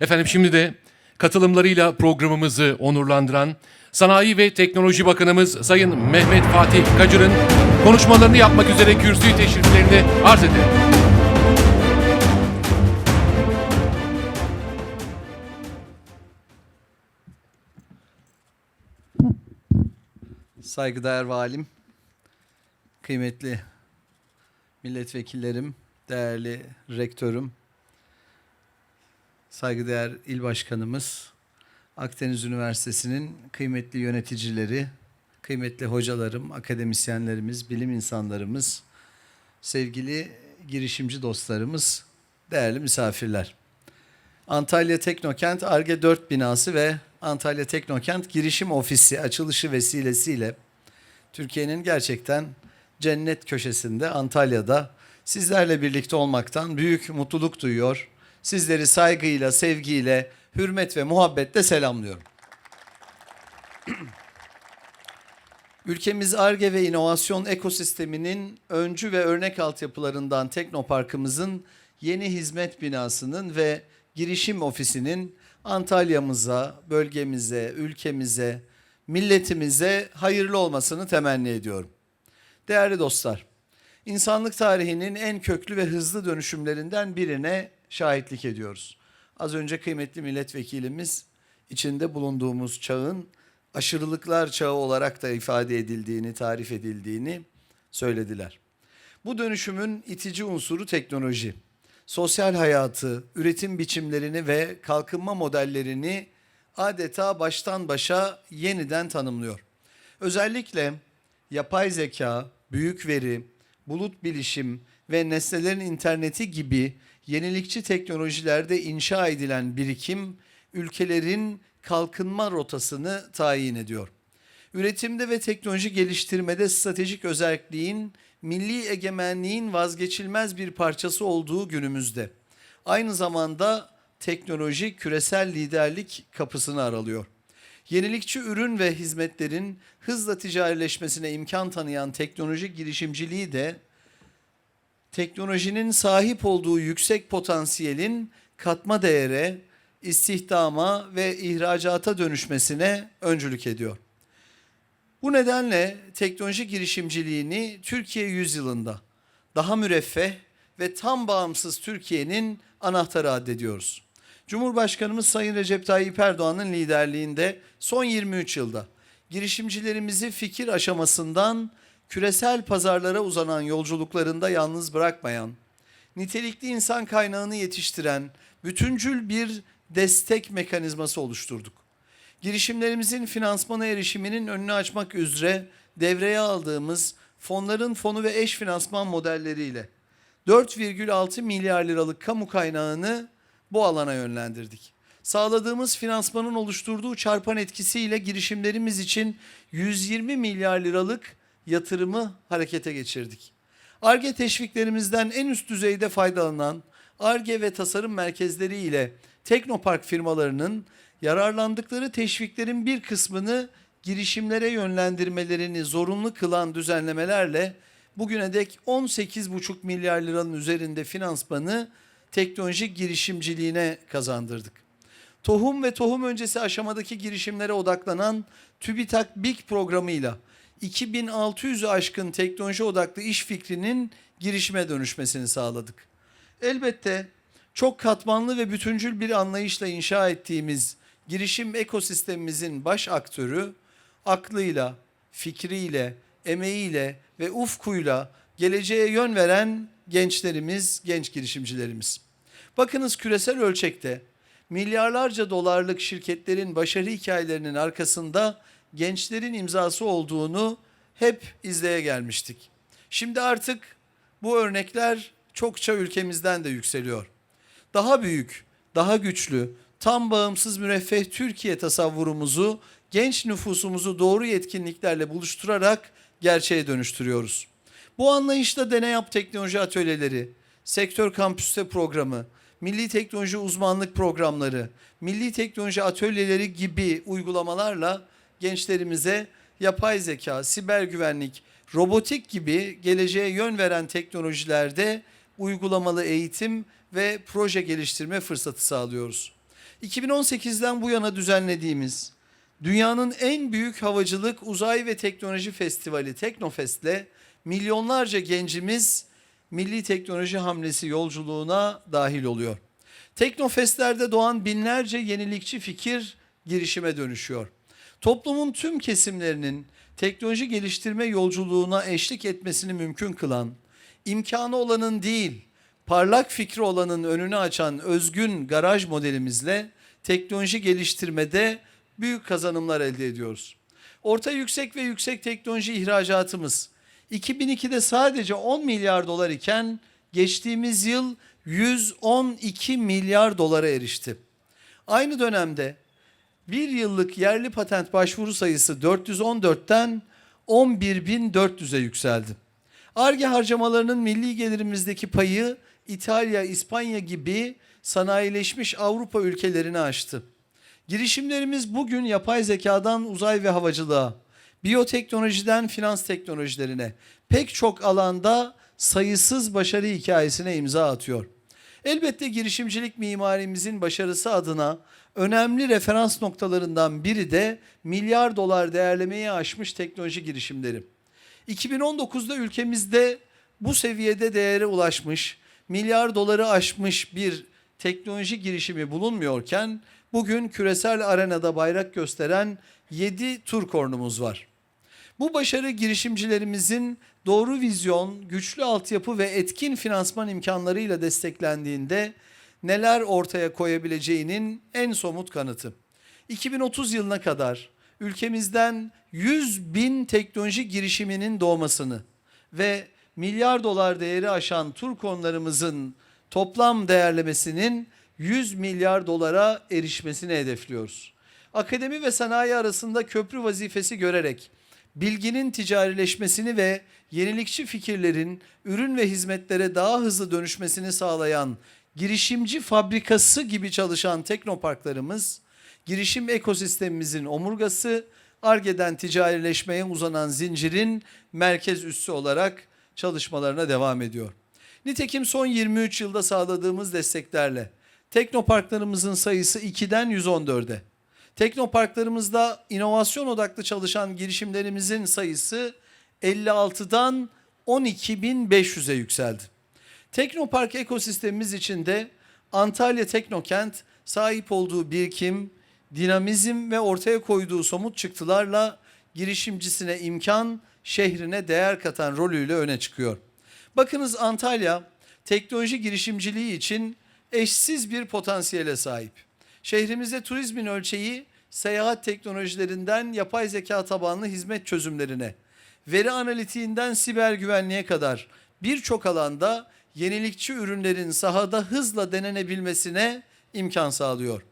Efendim şimdi de katılımlarıyla programımızı onurlandıran Sanayi ve Teknoloji Bakanımız Sayın Mehmet Fatih Kacır'ın konuşmalarını yapmak üzere kürsüyü teşriflerini arz ederim. Saygıdeğer valim, kıymetli milletvekillerim, değerli rektörüm, saygıdeğer il başkanımız, Akdeniz Üniversitesi'nin kıymetli yöneticileri, kıymetli hocalarım, akademisyenlerimiz, bilim insanlarımız, sevgili girişimci dostlarımız, değerli misafirler. Antalya Teknokent Arge 4 binası ve Antalya Teknokent Girişim Ofisi açılışı vesilesiyle Türkiye'nin gerçekten cennet köşesinde Antalya'da sizlerle birlikte olmaktan büyük mutluluk duyuyor. Sizleri saygıyla, sevgiyle, hürmet ve muhabbetle selamlıyorum. Ülkemiz ARGE ve inovasyon ekosisteminin öncü ve örnek altyapılarından Teknoparkımızın yeni hizmet binasının ve girişim ofisinin Antalya'mıza, bölgemize, ülkemize, milletimize hayırlı olmasını temenni ediyorum. Değerli dostlar, insanlık tarihinin en köklü ve hızlı dönüşümlerinden birine şahitlik ediyoruz. Az önce kıymetli milletvekilimiz içinde bulunduğumuz çağın aşırılıklar çağı olarak da ifade edildiğini, tarif edildiğini söylediler. Bu dönüşümün itici unsuru teknoloji. Sosyal hayatı, üretim biçimlerini ve kalkınma modellerini adeta baştan başa yeniden tanımlıyor. Özellikle yapay zeka, büyük veri, bulut bilişim ve nesnelerin interneti gibi yenilikçi teknolojilerde inşa edilen birikim ülkelerin kalkınma rotasını tayin ediyor. Üretimde ve teknoloji geliştirmede stratejik özelliğin milli egemenliğin vazgeçilmez bir parçası olduğu günümüzde. Aynı zamanda teknoloji küresel liderlik kapısını aralıyor. Yenilikçi ürün ve hizmetlerin hızla ticarileşmesine imkan tanıyan teknoloji girişimciliği de teknolojinin sahip olduğu yüksek potansiyelin katma değere, istihdama ve ihracata dönüşmesine öncülük ediyor. Bu nedenle teknoloji girişimciliğini Türkiye yüzyılında daha müreffeh ve tam bağımsız Türkiye'nin anahtarı addediyoruz. Cumhurbaşkanımız Sayın Recep Tayyip Erdoğan'ın liderliğinde son 23 yılda girişimcilerimizi fikir aşamasından küresel pazarlara uzanan yolculuklarında yalnız bırakmayan, nitelikli insan kaynağını yetiştiren bütüncül bir destek mekanizması oluşturduk. Girişimlerimizin finansmana erişiminin önünü açmak üzere devreye aldığımız fonların fonu ve eş finansman modelleriyle 4,6 milyar liralık kamu kaynağını bu alana yönlendirdik. Sağladığımız finansmanın oluşturduğu çarpan etkisiyle girişimlerimiz için 120 milyar liralık yatırımı harekete geçirdik. ARGE teşviklerimizden en üst düzeyde faydalanan ARGE ve tasarım merkezleri ile Teknopark firmalarının yararlandıkları teşviklerin bir kısmını girişimlere yönlendirmelerini zorunlu kılan düzenlemelerle bugüne dek 18,5 milyar liranın üzerinde finansmanı teknolojik girişimciliğine kazandırdık. Tohum ve tohum öncesi aşamadaki girişimlere odaklanan TÜBİTAK BİK programıyla 2600'ü aşkın teknoloji odaklı iş fikrinin girişime dönüşmesini sağladık. Elbette çok katmanlı ve bütüncül bir anlayışla inşa ettiğimiz girişim ekosistemimizin baş aktörü aklıyla, fikriyle, emeğiyle ve ufkuyla geleceğe yön veren gençlerimiz, genç girişimcilerimiz. Bakınız küresel ölçekte milyarlarca dolarlık şirketlerin başarı hikayelerinin arkasında gençlerin imzası olduğunu hep izleye gelmiştik. Şimdi artık bu örnekler çokça ülkemizden de yükseliyor. Daha büyük, daha güçlü, tam bağımsız müreffeh Türkiye tasavvurumuzu genç nüfusumuzu doğru yetkinliklerle buluşturarak gerçeğe dönüştürüyoruz. Bu anlayışla Deney Yap Teknoloji Atölyeleri, Sektör Kampüste Programı, Milli Teknoloji Uzmanlık Programları, Milli Teknoloji Atölyeleri gibi uygulamalarla gençlerimize yapay zeka, siber güvenlik, robotik gibi geleceğe yön veren teknolojilerde uygulamalı eğitim ve proje geliştirme fırsatı sağlıyoruz. 2018'den bu yana düzenlediğimiz dünyanın en büyük havacılık, uzay ve teknoloji festivali Teknofest'le milyonlarca gencimiz milli teknoloji hamlesi yolculuğuna dahil oluyor. Teknofestlerde doğan binlerce yenilikçi fikir girişime dönüşüyor. Toplumun tüm kesimlerinin teknoloji geliştirme yolculuğuna eşlik etmesini mümkün kılan, imkanı olanın değil, parlak fikri olanın önünü açan özgün garaj modelimizle teknoloji geliştirmede büyük kazanımlar elde ediyoruz. Orta yüksek ve yüksek teknoloji ihracatımız 2002'de sadece 10 milyar dolar iken geçtiğimiz yıl 112 milyar dolara erişti. Aynı dönemde bir yıllık yerli patent başvuru sayısı 414'ten 11.400'e yükseldi. ARGE harcamalarının milli gelirimizdeki payı İtalya, İspanya gibi sanayileşmiş Avrupa ülkelerini aştı. Girişimlerimiz bugün yapay zekadan uzay ve havacılığa, biyoteknolojiden finans teknolojilerine pek çok alanda sayısız başarı hikayesine imza atıyor. Elbette girişimcilik mimarimizin başarısı adına önemli referans noktalarından biri de milyar dolar değerlemeyi aşmış teknoloji girişimleri. 2019'da ülkemizde bu seviyede değere ulaşmış, milyar doları aşmış bir teknoloji girişimi bulunmuyorken bugün küresel arenada bayrak gösteren 7 Turkorn'umuz var. Bu başarı girişimcilerimizin doğru vizyon, güçlü altyapı ve etkin finansman imkanlarıyla desteklendiğinde neler ortaya koyabileceğinin en somut kanıtı. 2030 yılına kadar ülkemizden 100 bin teknoloji girişiminin doğmasını ve milyar dolar değeri aşan Turkonlarımızın toplam değerlemesinin 100 milyar dolara erişmesini hedefliyoruz. Akademi ve sanayi arasında köprü vazifesi görerek bilginin ticarileşmesini ve yenilikçi fikirlerin ürün ve hizmetlere daha hızlı dönüşmesini sağlayan girişimci fabrikası gibi çalışan teknoparklarımız, girişim ekosistemimizin omurgası, ARGE'den ticarileşmeye uzanan zincirin merkez üssü olarak çalışmalarına devam ediyor. Nitekim son 23 yılda sağladığımız desteklerle teknoparklarımızın sayısı 2'den 114'e, teknoparklarımızda inovasyon odaklı çalışan girişimlerimizin sayısı 56'dan 12.500'e yükseldi. Teknopark ekosistemimiz içinde Antalya Teknokent sahip olduğu birikim, dinamizm ve ortaya koyduğu somut çıktılarla girişimcisine imkan, şehrine değer katan rolüyle öne çıkıyor. Bakınız Antalya teknoloji girişimciliği için eşsiz bir potansiyele sahip. Şehrimizde turizmin ölçeği seyahat teknolojilerinden yapay zeka tabanlı hizmet çözümlerine, veri analitiğinden siber güvenliğe kadar birçok alanda yenilikçi ürünlerin sahada hızla denenebilmesine imkan sağlıyor.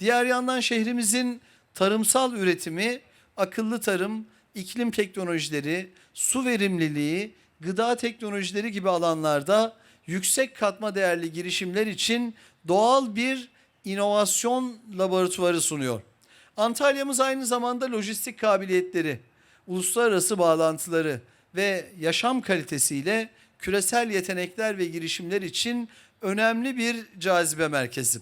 Diğer yandan şehrimizin tarımsal üretimi, akıllı tarım, iklim teknolojileri, su verimliliği, gıda teknolojileri gibi alanlarda yüksek katma değerli girişimler için doğal bir inovasyon laboratuvarı sunuyor. Antalya'mız aynı zamanda lojistik kabiliyetleri, uluslararası bağlantıları ve yaşam kalitesiyle küresel yetenekler ve girişimler için önemli bir cazibe merkezi.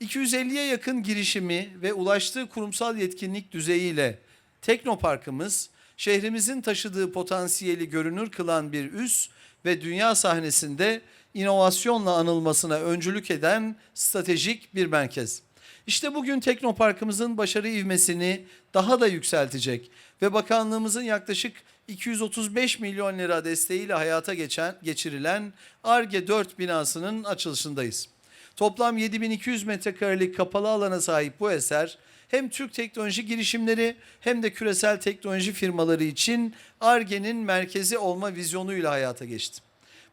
250'ye yakın girişimi ve ulaştığı kurumsal yetkinlik düzeyiyle Teknoparkımız şehrimizin taşıdığı potansiyeli görünür kılan bir üs ve dünya sahnesinde inovasyonla anılmasına öncülük eden stratejik bir merkez. İşte bugün Teknoparkımızın başarı ivmesini daha da yükseltecek ve bakanlığımızın yaklaşık 235 milyon lira desteğiyle hayata geçen geçirilen ARGE 4 binasının açılışındayız. Toplam 7200 metrekarelik kapalı alana sahip bu eser hem Türk teknoloji girişimleri hem de küresel teknoloji firmaları için ARGE'nin merkezi olma vizyonuyla hayata geçti.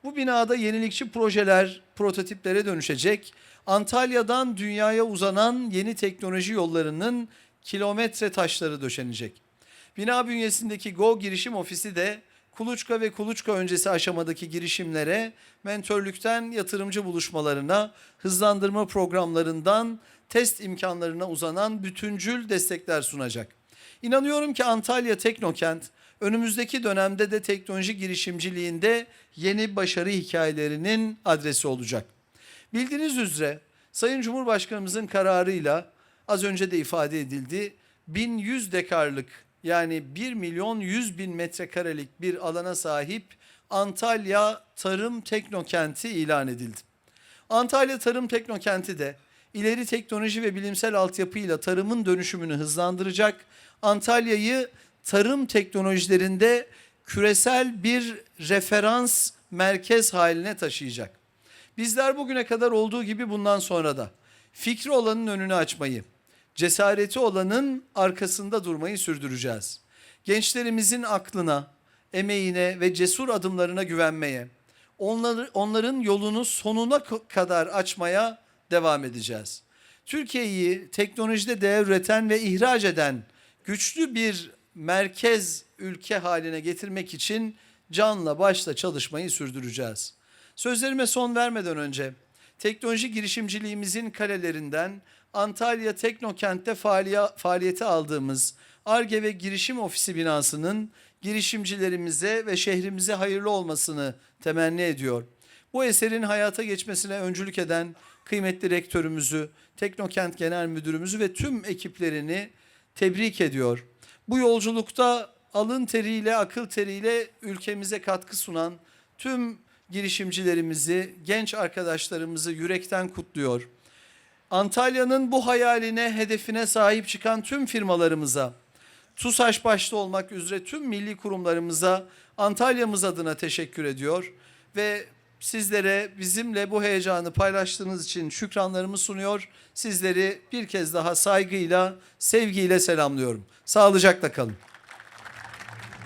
Bu binada yenilikçi projeler prototiplere dönüşecek. Antalya'dan dünyaya uzanan yeni teknoloji yollarının kilometre taşları döşenecek. Bina bünyesindeki Go girişim ofisi de kuluçka ve kuluçka öncesi aşamadaki girişimlere, mentörlükten yatırımcı buluşmalarına, hızlandırma programlarından test imkanlarına uzanan bütüncül destekler sunacak. İnanıyorum ki Antalya Teknokent önümüzdeki dönemde de teknoloji girişimciliğinde yeni başarı hikayelerinin adresi olacak. Bildiğiniz üzere Sayın Cumhurbaşkanımızın kararıyla az önce de ifade edildi 1100 dekarlık yani 1 milyon 100 bin metrekarelik bir alana sahip Antalya Tarım Teknokenti ilan edildi. Antalya Tarım Teknokenti de ileri teknoloji ve bilimsel altyapıyla tarımın dönüşümünü hızlandıracak, Antalya'yı tarım teknolojilerinde küresel bir referans merkez haline taşıyacak. Bizler bugüne kadar olduğu gibi bundan sonra da fikri olanın önünü açmayı, cesareti olanın arkasında durmayı sürdüreceğiz. Gençlerimizin aklına, emeğine ve cesur adımlarına güvenmeye, onları, onların yolunu sonuna kadar açmaya devam edeceğiz. Türkiye'yi teknolojide değer üreten ve ihraç eden güçlü bir merkez ülke haline getirmek için canla başla çalışmayı sürdüreceğiz. Sözlerime son vermeden önce teknoloji girişimciliğimizin kalelerinden Antalya Teknokent'te faaliya- faaliyete aldığımız ARGE ve Girişim Ofisi binasının girişimcilerimize ve şehrimize hayırlı olmasını temenni ediyor. Bu eserin hayata geçmesine öncülük eden kıymetli rektörümüzü, Teknokent Genel Müdürümüzü ve tüm ekiplerini tebrik ediyor. Bu yolculukta alın teriyle, akıl teriyle ülkemize katkı sunan tüm girişimcilerimizi, genç arkadaşlarımızı yürekten kutluyor. Antalya'nın bu hayaline, hedefine sahip çıkan tüm firmalarımıza, TUSAŞ başta olmak üzere tüm milli kurumlarımıza Antalya'mız adına teşekkür ediyor ve sizlere bizimle bu heyecanı paylaştığınız için şükranlarımı sunuyor. Sizleri bir kez daha saygıyla, sevgiyle selamlıyorum. Sağlıcakla kalın.